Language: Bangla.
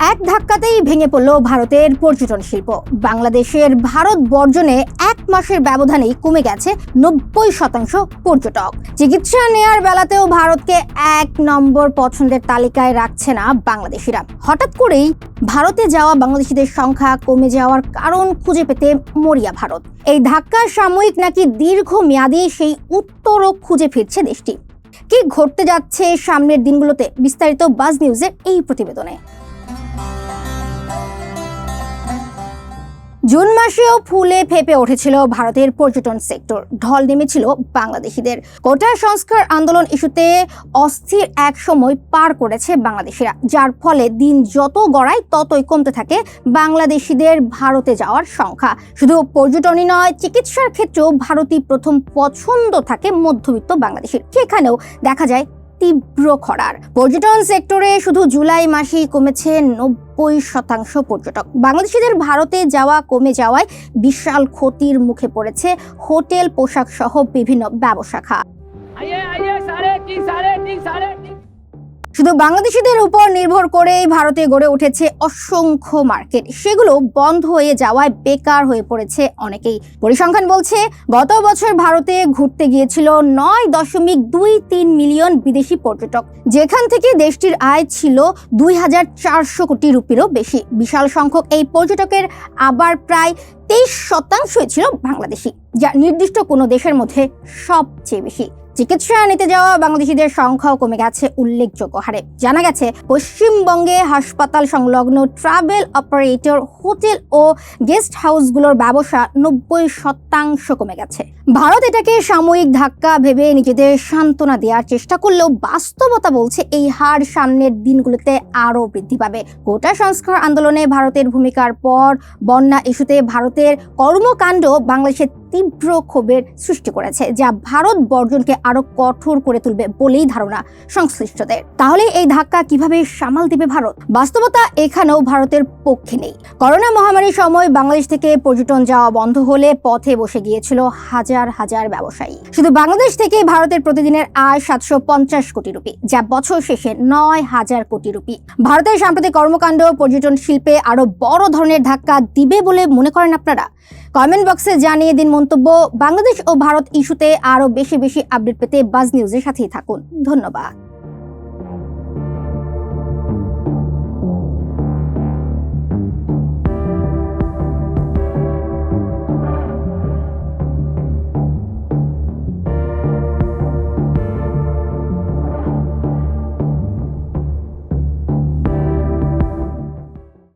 এক ধাক্কাতেই ভেঙে পড়ল ভারতের পর্যটন শিল্প। বাংলাদেশের ভারত বর্জনে এক মাসের ব্যবধানেই কমে গেছে নব্বই শতাংশ পর্যটক। চিকিৎসা নেয়ার বেলাতেও ভারতকে এক নম্বর পছন্দের তালিকায় রাখছে না বাংলাদেশিরা। হঠাৎ করেই ভারতে যাওয়া বাংলাদেশিদের সংখ্যা কমে যাওয়ার কারণ খুঁজে পেতে মরিয়া ভারত। এই ধাক্কা সাময়িক নাকি দীর্ঘ দীর্ঘমেয়াদী সেই উত্তরও খুঁজে ফিরছে দেশটি। কি ঘটতে যাচ্ছে সামনের দিনগুলোতে বিস্তারিত বাজ নিউজের এই প্রতিবেদনে। জুন মাসেও ফুলে ফেপে উঠেছিল ভারতের পর্যটন সেক্টর। ঢল নেমেছিল বাংলাদেশিদের। কোটা সংস্কার আন্দোলন ইস্যুতে অস্থির এক সময় পার করেছে বাংলাদেশিরা। যার ফলে দিন যত গড়ায় ততই কমতে থাকে বাংলাদেশিদের ভারতে যাওয়ার সংখ্যা। শুধু পর্যটনই নয়, চিকিৎসার ক্ষেত্রেও ভারতই প্রথম পছন্দ থাকে মধ্যবিত্ত বাংলাদেশের। সেখানেও দেখা যায় তীব্র খরার। পর্যটন সেক্টরে শুধু জুলাই মাসেই কমেছে নব্বই শতাংশ পর্যটক। বাংলাদেশিদের ভারতে যাওয়া কমে যাওয়ায় বিশাল ক্ষতির মুখে পড়েছে হোটেল পোশাক সহ বিভিন্ন ব্যবসা খাত শুধু বাংলাদেশিদের উপর নির্ভর করেই ভারতে গড়ে উঠেছে অসংখ্য মার্কেট। সেগুলো বন্ধ হয়ে যাওয়ায় বেকার হয়ে পড়েছে অনেকেই। পরিসংখ্যান বলছে, গত বছর ভারতে ঘুরতে গিয়েছিল নয় দশমিক দুই তিন মিলিয়ন বিদেশি পর্যটক। যেখান থেকে দেশটির আয় ছিল দুই হাজার চারশো কোটি রুপিরও বেশি। বিশাল সংখ্যক এই পর্যটকের আবার প্রায় তেইশ শতাংশই ছিল বাংলাদেশি, যা নির্দিষ্ট কোনো দেশের মধ্যে সবচেয়ে বেশি। চিকিৎসা নিতে যাওয়া বাংলাদেশিদের সংখ্যাও কমে গেছে উল্লেখযোগ্য হারে। জানা গেছে, পশ্চিমবঙ্গে হাসপাতাল সংলগ্ন ট্রাভেল অপারেটর, হোটেল ও গেস্ট হাউসগুলোর ব্যবসা নব্বই শতাংশ কমে গেছে। ভারত এটাকে সাময়িক ধাক্কা ভেবে নিজেদের সান্ত্বনা দেওয়ার চেষ্টা করলেও বাস্তবতা বলছে এই হার সামনের দিনগুলোতে আরও বৃদ্ধি পাবে। কোটা সংস্কার আন্দোলনে ভারতের ভূমিকার পর বন্যা ইস্যুতে ভারতের কর্মকাণ্ড বাংলাদেশের তীব্র ক্ষোভের সৃষ্টি করেছে, যা ভারত বর্জনকে আরও কঠোর করে তুলবে বলেই ধারণা সংশ্লিষ্টদের। তাহলে এই ধাক্কা কীভাবে সামাল দিবে ভারত? বাস্তবতা এখানেও ভারতের পক্ষে নেই। করোনা মহামারীর সময় বাংলাদেশ থেকে পর্যটন যাওয়া বন্ধ হলে পথে বসে গিয়েছিল হাজার হাজার ব্যবসায়ী। শুধু বাংলাদেশ থেকে ভারতের প্রতিদিনের আয় সাতশো পঞ্চাশ কোটি রুপি, যা বছর শেষে নয় হাজার কোটি রুপি। ভারতের সাম্প্রতিক কর্মকাণ্ড পর্যটন শিল্পে আরও বড় ধরনের ধাক্কা দিবে বলে মনে করেন আপনারা? কমেন্ট বক্সে জানিয়ে দিন মন্তব্য। বাংলাদেশ ও ভারত ইস্যুতে আরও বেশি বেশি আপডেট পেতে বাজ নিউজের সাথেই থাকুন। ধন্যবাদ।